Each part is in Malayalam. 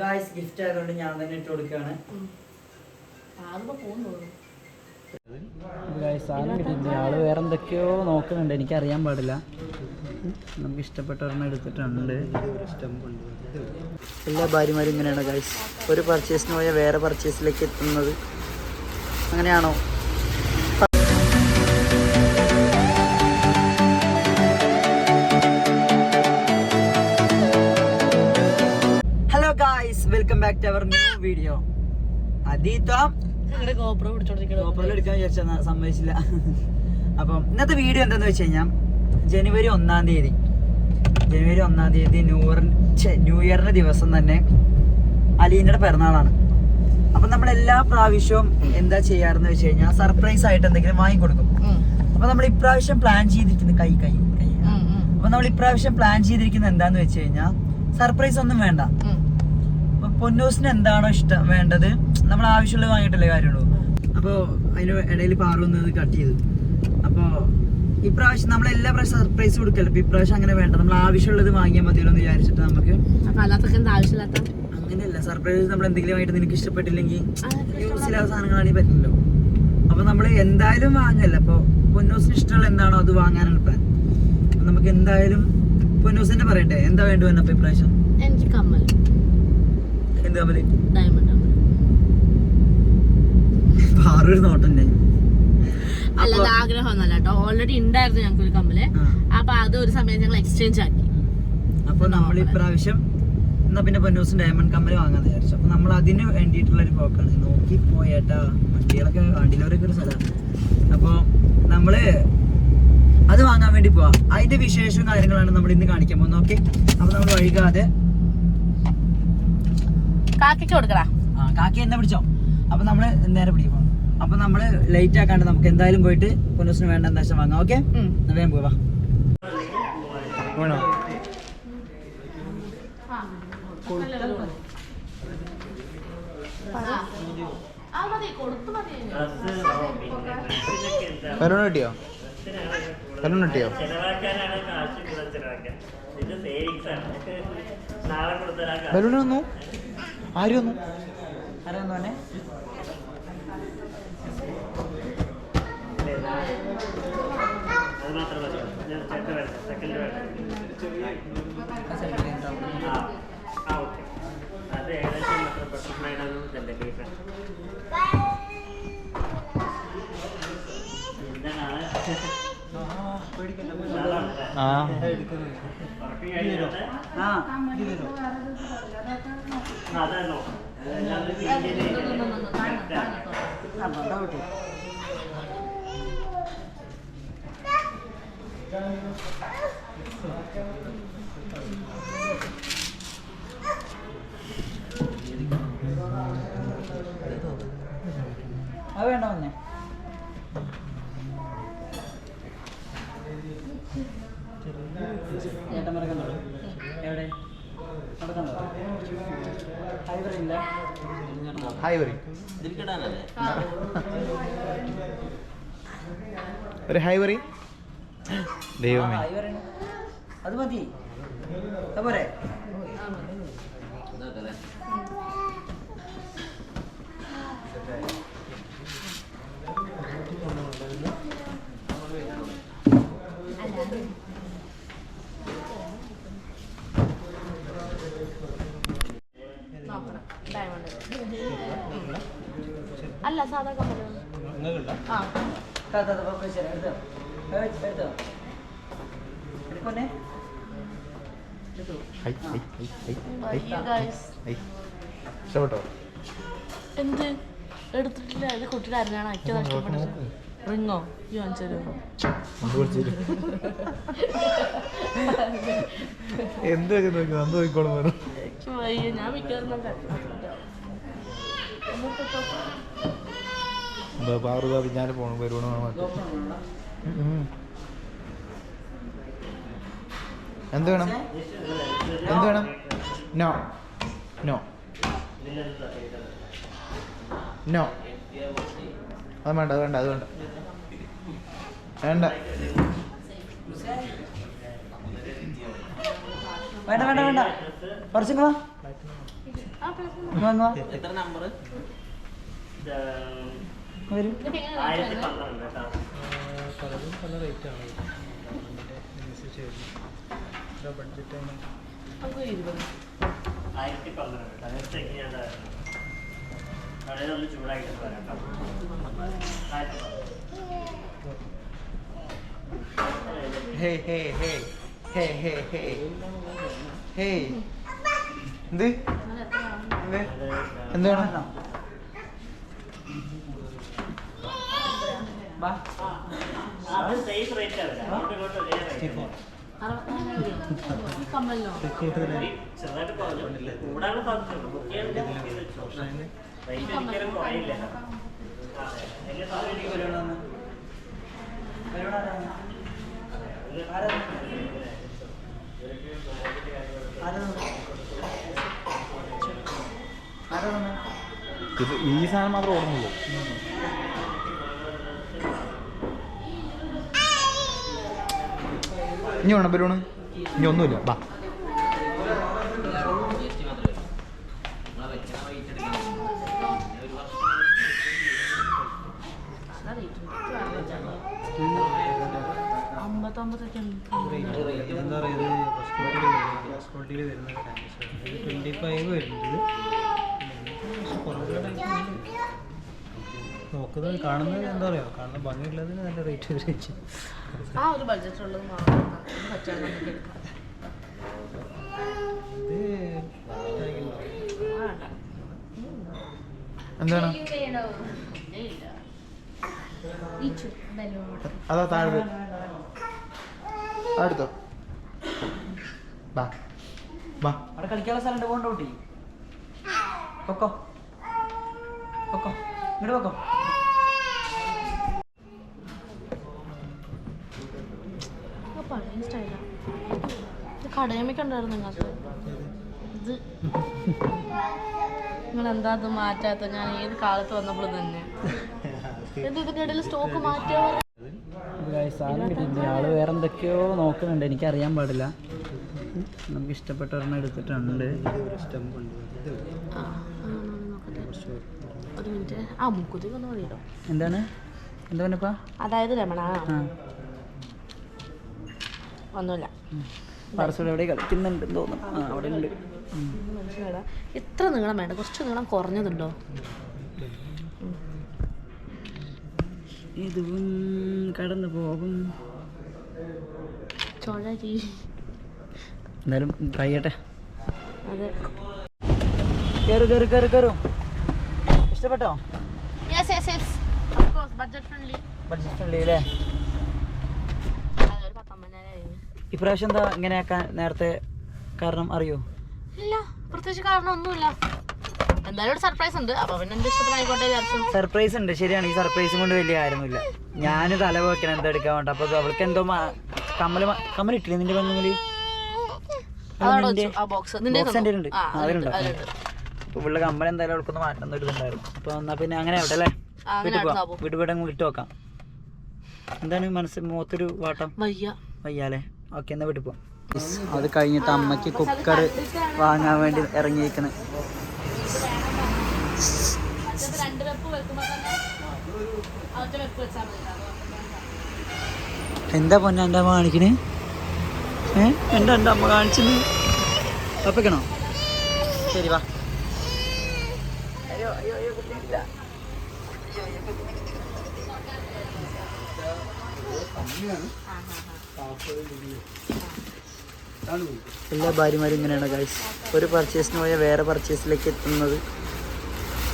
ഗായ്സ് ഗിഫ്റ്റ് ആയതുകൊണ്ട് ഞാൻ തന്നെ ഇട്ട് കൊടുക്കുകയാണ്. ആകുമ്പോ പോകുന്നു ഗായ്സ് സാധനം കിട്ടിയിട്ടുണ്ട് ആൾ വേറെന്തൊക്കെയോ നോക്കുന്നുണ്ട്. എനിക്ക് അറിയാൻ പാടില്ല. നമുക്ക് ഇഷ്ടപ്പെട്ട ഒരെണ്ണം എടുത്തിട്ടുണ്ട്. എല്ലാ ഭാര്യമാരും ഇങ്ങനെയാണ് ഗായ്സ് ഒരു പർച്ചേസിന് പോയാൽ വേറെ പർച്ചേസിലേക്ക് എത്തുന്നത്. അങ്ങനെയാണോ? ബാക്ക് ടു അവർ ന്യൂ വീഡിയോ ഗോപാൽ എടുക്കാൻ വിചാരിച്ച സമ്മതിച്ചില്ല അപ്പം ഇന്നത്തെ വീഡിയോ എന്താന്ന് വെച്ച് കഴിഞ്ഞാൽ ജനുവരി ഒന്നാം തീയതി. ജനുവരി ഒന്നാം തീയതി ന്യൂ ന്യൂ ഇയറിന്റെ ദിവസം തന്നെ അലീനയുടെ പിറന്നാളാണ്. അപ്പൊ നമ്മൾ എല്ലാ പ്രാവശ്യവും എന്താ ചെയ്യാറെന്ന് വെച്ച് കഴിഞ്ഞാൽ സർപ്രൈസ് ആയിട്ട് എന്തെങ്കിലും വാങ്ങിക്കൊടുക്കും. അപ്പൊ നമ്മൾ ഇപ്രാവശ്യം പ്ലാൻ ചെയ്തിരിക്കുന്നത് കൈ കൈ കൈ. അപ്പൊ നമ്മൾ ഇപ്രാവശ്യം പ്ലാൻ ചെയ്തിരിക്കുന്നത് എന്താന്ന് വെച്ച് കഴിഞ്ഞാൽ സർപ്രൈസ് ഒന്നും വേണ്ട. പൊന്നൂസിന് എന്താണോ ഇഷ്ടം വേണ്ടത്? നമ്മൾ ആവശ്യമുള്ളത് വാങ്ങിയിട്ടല്ലേ കാര്യമുള്ളൂ. അപ്പോൾ അതിന് ഇടയിൽ പാറുന്നത് കട്ട് ചെയ്തു. അപ്പോൾ ഇപ്രാവശ്യം നമ്മൾ എല്ലാ പ്രാവശ്യം സർപ്രൈസ് കൊടുക്കല്ലോ. ഇപ്പൊ ഇപ്രാവശ്യം അങ്ങനെ വേണ്ട. നമ്മൾ ആവശ്യമുള്ളത് വാങ്ങിയാൽ മതിയല്ലോ എന്ന് വിചാരിച്ചിട്ട് നമുക്ക്. അപ്പൊ അങ്ങനെയല്ല. സർപ്രൈസ് നമ്മൾ എന്തെങ്കിലും ആയിട്ട് നിനക്ക് ഇഷ്ടപ്പെട്ടില്ലെങ്കിൽ യൂസിലാ സാധനങ്ങളാണെങ്കിൽ പറ്റില്ലല്ലോ. അപ്പൊ നമ്മൾ എന്തായാലും വാങ്ങല്ല. അപ്പൊ പൊന്നൂസിന് ഇഷ്ടമുള്ള എന്താണോ അത് വാങ്ങാനാണ് പ്ലാൻ നമുക്ക് എന്തായാലും പൊന്നൂസിന്റെ പറയട്ടെ. എന്താ വേണ്ടി വന്നപ്പോ അപ്പൊ ഇപ്രാവശ്യം? എനിക്ക് കമ്മൽ. എന്ത് കമ്മൽ പാറൊരു നോട്ടം ഞാൻ അല്ലാതെ ആഗ്രഹം ഒന്നല്ല കേട്ടോ. ഓൾറെഡി ഉണ്ടായിരുന്നു ഞങ്ങൾക്ക് ഒരു കമ്മൽ അപ്പൊ അത് ഒരു സമയത്ത് ഞങ്ങൾ എക്സ്ചേഞ്ച് ആക്കി. അപ്പൊ നമ്മൾ ഇപ്രാവശ്യം എന്നാ പിന്നെ പൊന്നൂസും ഡയമണ്ട് കമ്പനി വാങ്ങാൻ വിചാരിച്ചു. അപ്പൊ നമ്മൾ അതിന് വേണ്ടിയിട്ടുള്ള ഒരു പോക്കാണ്. നോക്കി പോയേട്ടാ വണ്ടികളൊക്കെ വണ്ടിയിലവരൊക്കെ ഒരു സ്ഥലമാണ്. അപ്പോൾ നമ്മൾ അത് വാങ്ങാൻ വേണ്ടി പോവാ. അതിന്റെ വിശേഷവും കാര്യങ്ങളാണ് നമ്മൾ ഇന്ന് കാണിക്കാൻ പോകുന്നത്. ഓക്കെ അപ്പൊ നമ്മൾ വൈകാതെ കാക്കയ്ക്ക് കൊടുക്കടാ. ആ കാക്കി എന്നെ പിടിച്ചോ? അപ്പൊ നമ്മൾ നേരെ പിടിക്കും അപ്പൊ നമ്മൾ ലൈറ്റ് ആക്കാണ്ട് നമുക്ക് എന്തായാലും പോയിട്ട് പൊന്നൂസിന് വേണ്ട എന്താ വെച്ചാൽ വാങ്ങാം ഓക്കെ. വേഗം പോവാ ബലൂൺ കിട്ടിയോ? ബലൂൺ കിട്ടിയോ? ചെലവാക്കാനാണ് ആര് വന്നു ആരാന്ന് വേണം ആ അത് വേണ്ട എത്ര ബട്ടർഫ്ലൈ ആണ് ഇതല്ലേ ലീഫ് എന്താണ് ആ വർക്കിംഗ് കഴിഞ്ഞാൽ ആ അതാണോ അല്ലാതെ ഇന്ത്യയിൽ അത് വേണ്ട വന്നേ ചേട്ടന്മാരെ കണ്ടോ എവിടെ ഒരു പറയും ദൈവമേ. അത് മതി. പോരെ. എടുക്കോന്നെ. എടുത്തോ. Hi hi hi hi hi അയ്യോ ഗൈസ് ഹൈ ഇഷ്ടപ്പെട്ടോ? എന്ത്? എടുത്തിട്ടില്ല. ഇത് കുട്ടിയുടെ അരഞ്ഞാണ് ഏറ്റവും നഷ്ടപ്പെട്ടത് റിങ്ങോ? തരുമോ എന്ത് വിളിച്ചു എന്ത് നോക്കിക്കോളും വയ്യ. ഞാൻ മിക്കവാറും ഞാൻ പോകണം വരുവണോ എന്ത് വേണം? എന്ത് വേണം? നോ. നോ. നോ. അത് വേണ്ട അത് വേണ്ട അത് വേണ്ട. വേണ്ട. വേണ്ട വേണ്ട വേണ്ട. കുറച്ചും. എത്ര നമ്പർ വരൂ. ഇതൊക്കെ എങ്ങനെ ആയിരത്തി അതിനനുസരിച്ച് വരുന്നത് ബഡ്ജറ്റാണ് നമുക്ക് ഇരുപത്. ആയിരത്തി പന്ത്രണ്ട് നെക്സ്റ്റ് എങ്ങനെയാണ് കടയിൽ ഒന്ന് ചൂടാക്കിയിട്ട് വരാം ഹേ ഹേ ഹേ ഹേ ഹേ ഹേ. ഹേ. എന്ത്? അങ്ങനെ എത്രയാണ്? എന്ത്? എന്ത് വേണം? വാ. അത് സെയിം റേറ്റ് ആണ് അങ്ങോട്ടും ഇങ്ങോട്ടും ഒരേ റേറ്റ് ഇത് ഈ സാധനം മാത്രമേ ഓർമ്മയുള്ളൂ ഇനി വേണം ബലൂണ് ഇനി ഒന്നുമില്ല. ബാ. എന്താ ഫസ്റ്റ് ഫൈവ് വരുന്നത് നോക്കുന്നത് കാണുന്നത് എന്താ പറയുക കാണുന്ന ഭംഗിയുള്ളതിന് നല്ല റേറ്റ് വെച്ച്. ആ ഒരു. എന്താണ് ഇല്ല. അതാ താഴെ അടുത്തോ ബാ. ബാ. അവിടെ കളിക്കാനുള്ള സ്ഥലം ഉണ്ട് പോകണ്ട കുട്ടി പൊക്കോ. പൊക്കോ. ഇങ്ങോട്ട് പൊക്കോ. സ്റ്റൈലാണ് ഇത് കടയമ്മയ്ക്ക് ഉണ്ടായിരുന്നു നിങ്ങൾക്ക്. ഇത് നിങ്ങൾ എന്താ ഇത് മാറ്റാത്ത? ഞാൻ ഏത് കാലത്ത് വന്നപ്പോൾ തന്നെ. ഇടയിൽ സ്റ്റോക്ക് സാധനം കിട്ടിയിട്ടുണ്ട് ആൾ വേറെ എന്തൊക്കെയോ നോക്കുന്നുണ്ട്. എനിക്ക് അറിയാൻ പാടില്ല. നമുക്ക് ഇഷ്ടപ്പെട്ട ഒരെണ്ണം എടുത്തിട്ടുണ്ട് എന്താണ്? എന്താ പറഞ്ഞപ്പാ? അതായത് രമണ. ഒന്നുമില്ല പാർസൽ എവിടെ കളിക്കുന്നുണ്ടെന്ന് തോന്നുന്നു. ആ അവിടെ ഉണ്ട് എത്ര നീളം വേണ്ട? കുറച്ച് നീളം കുറഞ്ഞതുണ്ടോ? ഇതും കടന്നു പോകും. എന്നാലും ട്രൈ ചെയ്യട്ടെ. കയറു കയറു കയറു കയറു ഇഷ്ടപ്പെട്ടോ? Yes yes yes of course budget friendly budget friendly അല്ലേ ഒരു പത്തൊമ്പതിനായിരം ഇപ്രാവശ്യം എന്താ ഇങ്ങനെയാക്കാൻ നേരത്തെ കാരണം അറിയോ? ഇല്ല പ്രത്യേകിച്ച് കാരണം ഒന്നുമില്ല എന്തായാലും ഒരു സർപ്രൈസ് ഉണ്ട്. അപ്പൊ പിന്നെ എന്റെ ഇഷ്ടത്തിന് വിചാരിച്ചു. സർപ്രൈസ് ഉണ്ട്. ശരിയാണ്. ഈ സർപ്രൈസും കൊണ്ട് വലിയ കാര്യമൊന്നുമില്ല. ഞാൻ തല പോക്കണം എന്താ എടുക്കാൻ വേണ്ട. അപ്പൊ അവൾക്ക് എന്തോ കമ്മൽ കമ്മൽ ഇട്ടില്ലേ നിന്റെ അപ്പൊ ഉള്ള കമ്മൽ എന്തായാലും അവൾക്കൊന്ന് ഒന്ന് മാറ്റം ഇതുണ്ടായിരുന്നു. അപ്പൊ എന്നാ പിന്നെ അങ്ങനെ അവിടെ അല്ലേ? വീട്ടിൽ പോവാം വീട്ടിൽ പോയിട്ട് വിട്ടു നോക്കാം എന്താണ് മനസ്സ് മുഖത്തൊരു വാട്ടം? വയ്യ. വയ്യാലേ ഓക്കെ എന്നാ വീട്ടിൽ പോവാം അത് കഴിഞ്ഞിട്ട് അമ്മയ്ക്ക് കുക്കർ വാങ്ങാൻ വേണ്ടി ഇറങ്ങിയിരിക്കണ് എന്താ പൊന്നെ എന്റെ അമ്മ കാണിക്കണ്? ഏ എന്താ എന്റെ അമ്മ കാണിച്ചു തപ്പിക്കണോ? ശരി വാ. അയ്യോ അയ്യോ അയ്യോ കുട്ടിയില്ല എല്ലാ ഭാര്യമാരും ഇങ്ങനെയാണ് ഗൈസ് ഒരു പർച്ചേസിന് പോയാൽ വേറെ പർച്ചേസിലേക്ക് എത്തുന്നത്.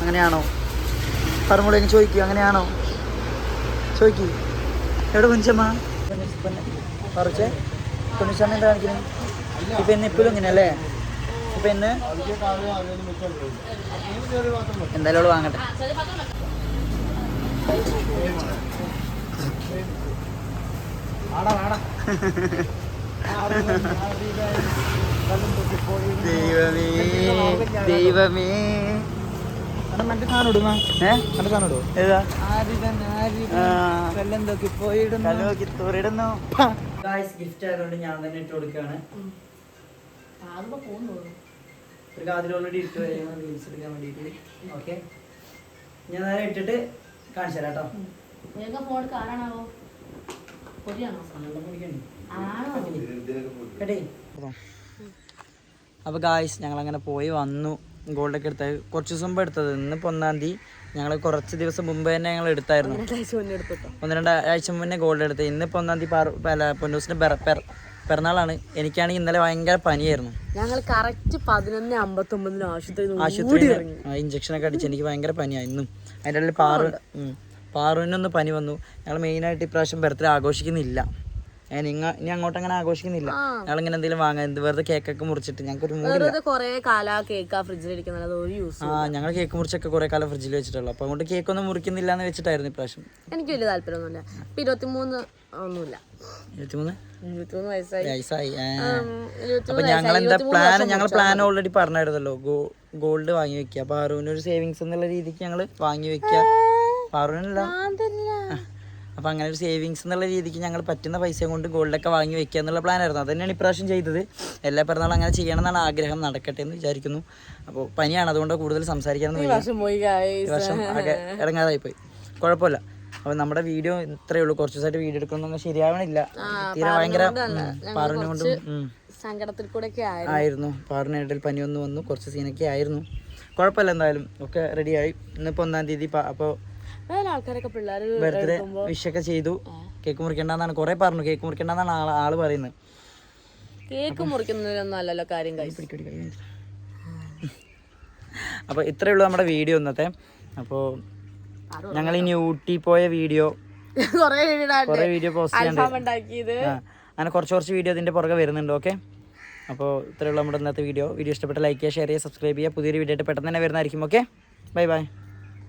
അങ്ങനെയാണോ? പറഞ്ഞോളൂ ചോദിക്കൂ അങ്ങനെയാണോ? ചോദിക്കൂ. എവിടെ കുഞ്ചമ്മ? കുറച്ച് എന്താ കാണിക്കുന്നത് ഇപ്പം ഇന്ന് ഇപ്പോഴും ഇങ്ങനെ അല്ലേ? ഇപ്പൊ ഇന്ന്? എന്തായാലും വാങ്ങട്ടെ. ദൈവമേ ദൈവമേ. ഗിഫ്റ്റ് ആയതുകൊണ്ട് ഞാൻ തന്നെ ഇട്ട് ഒരു കാതിൽ ഓൾറെഡി ഇട്ട് വരെയാണ് റീൽസ് എടുക്കാൻ വേണ്ടിയിട്ട്. ഓക്കെ ഞാൻ നേരെ ഇട്ടിട്ട് കാണിച്ചു തരാം കേട്ടോ. ഫോൺ കേട്ടേ അപ്പോൾ ഗായ്സ് ഞങ്ങൾ അങ്ങനെ പോയി വന്നു. ഗോൾഡൊക്കെ എടുത്തത് കുറച്ച് ദിവസം മുമ്പ് എടുത്തത്. ഇന്നിപ്പോൾ ഒന്നാം തീയതി. ഞങ്ങൾ കുറച്ച് ദിവസം മുമ്പ് തന്നെ ഞങ്ങൾ എടുത്തായിരുന്നു. ഒന്ന് രണ്ട് ആഴ്ച മുന്നേ ഗോൾഡ് എടുത്തത്. ഇന്നിപ്പോൾ ഒന്നാം തീയതി പൊന്നൂസിന്റെ അല്ല പൊന്നൂസിന്റെ പെറ പെറ- പിറന്നാളാണ്. എനിക്കാണെങ്കിൽ ഇന്നലെ ഭയങ്കര പനിയായിരുന്നു. ഞങ്ങൾ കറക്റ്റ് പതിനൊന്ന് അമ്പത്തൊമ്പതിന് ആശുപത്രി ആശുപത്രിയിൽ ഇഞ്ചക്ഷനൊക്കെ അടിച്ച് എനിക്ക് ഭയങ്കര പനിയാണ് ഇന്നും. അതിന്റെ ഇടയിൽ പാറു. പാറുവിനൊന്ന് പനി വന്നു. ഞങ്ങൾ മെയിനായിട്ട് ഇപ്രാവശ്യം ബർത്ത്ഡേ ആഘോഷിക്കുന്നില്ല. ഞാൻ നിങ്ങ ഇനി അങ്ങോട്ട് അങ്ങനെ ആഘോഷിക്കുന്നില്ല. ഞങ്ങൾ ഇങ്ങനെ എന്തെങ്കിലും വാങ്ങാൻ എന്ത് വെറുതെ കേക്കൊക്കെ മുറിച്ചിട്ട് ഞങ്ങൾക്ക് ഒരു മൂന്ന് കൊറേ കാല കേക്ക് ആ ഫ്രിഡ്ജിൽ ഇരിക്കുന്നത്. ഒരു യൂസ് ആ ഞങ്ങൾ കേക്ക് മുറിച്ചൊക്കെ കുറെ കാലം ഫ്രിഡ്ജിൽ വെച്ചിട്ടുള്ളൂ. അപ്പോൾ അങ്ങോട്ട് കേക്ക് ഒന്നും മുറിക്കുന്നില്ല എന്ന് വെച്ചിട്ടായിരുന്നു ഇപ്രാവശ്യം. എനിക്ക് വലിയ താല്പര്യമൊന്നുമില്ല. ഇപ്പൊ ഇരുപത്തിമൂന്ന് ഒന്നുമില്ല. ഇരുപത്തിമൂന്ന്? വയസ്സായി. അപ്പൊ ഞങ്ങൾ എന്താ പ്ലാൻ ഞങ്ങൾ പ്ലാൻ ഓൾറെഡി പറഞ്ഞായിരുന്നല്ലോ. ഗോൾഡ് വാങ്ങി വെക്കുക. അപ്പൊ അറുവിന് ഒരു സേവിങ്സ് എന്നുള്ള രീതിക്ക് ഞങ്ങൾ വാങ്ങി വെക്കുക. പാറുവിനല്ല അപ്പൊ അങ്ങനെ ഒരു സേവിങ്സ് എന്നുള്ള രീതിക്ക് ഞങ്ങൾ പറ്റുന്ന പൈസ കൊണ്ട് ഗോൾഡൊക്കെ വാങ്ങി വെക്കുക എന്നുള്ള പ്ലാൻ ആയിരുന്നു. അത് തന്നെയാണ് ഇപ്രാവശ്യം ചെയ്തത്. എല്ലാ പിറന്നാളും അങ്ങനെ ചെയ്യണം എന്നാണ് ആഗ്രഹം. നടക്കട്ടെ എന്ന് വിചാരിക്കുന്നു. അപ്പോൾ പനിയാണ്. അതുകൊണ്ട് കൂടുതൽ സംസാരിക്കാൻ വർഷം പോയി guys. ഈ വർഷം ആകെ ഇടങ്ങാതായി പോയി. കുഴപ്പമില്ല. അപ്പൊ നമ്മുടെ വീഡിയോ ഇത്രയേ ഉള്ളൂ. കുറച്ച് ദിവസമായിട്ട് വീഡിയോ എടുക്കുന്നൊന്നും ശരിയാവണില്ല. തീരെ ഭയങ്കര പാറിനെ കൊണ്ടും. സങ്കടത്തിൽ കൂടെ ആയിരുന്നു. പാറിന് ഇടയിൽ പനി ഒന്ന് വന്നു. കുറച്ച് സീനൊക്കെ ആയിരുന്നു. കുഴപ്പമില്ല എന്തായാലും. ഒക്കെ റെഡിയായി ഇന്നിപ്പോൾ ഒന്നാം തീയതി. അപ്പോൾ ആൾക്കാരൊക്കെ ബർത്ത്ഡേ വിഷൊക്കെ ചെയ്തു. കേക്ക് മുറിക്കണ്ടെന്നാണ് കുറേ പറഞ്ഞു. കേക്ക് മുറിക്കണ്ടെന്നാണ് ആൾ പറയുന്നത്. കേക്ക് മുറിക്കുന്നതിലൊന്നും അല്ലല്ലോ കാര്യം. അപ്പോൾ ഇത്രയേ ഉള്ളൂ നമ്മുടെ വീഡിയോ ഇന്നത്തെ. അപ്പോൾ ഞങ്ങൾ ഇനി ഊട്ടി പോയ വീഡിയോ കൊറേ വീഡിയോ പോസ്റ്റ് ചെയ്യാണ്ട്. അങ്ങനെ കുറച്ച് കുറച്ച് വീഡിയോ ഇതിന്റെ പുറകെ വരുന്നുണ്ട് ഓക്കെ അപ്പോൾ ഇത്രയുള്ള നമ്മുടെ ഇന്നത്തെ വീഡിയോ. വീഡിയോ ഇഷ്ടപ്പെട്ട ലൈക്ക് ചെയ്യുക ഷെയർ ചെയ്യുക സബ്സ്ക്രൈബ് ചെയ്യുക. പുതിയൊരു വീഡിയോ ആയിട്ട് പെട്ടെന്ന് തന്നെ വരുന്നതായിരിക്കും ഓക്കെ ബൈ ബൈ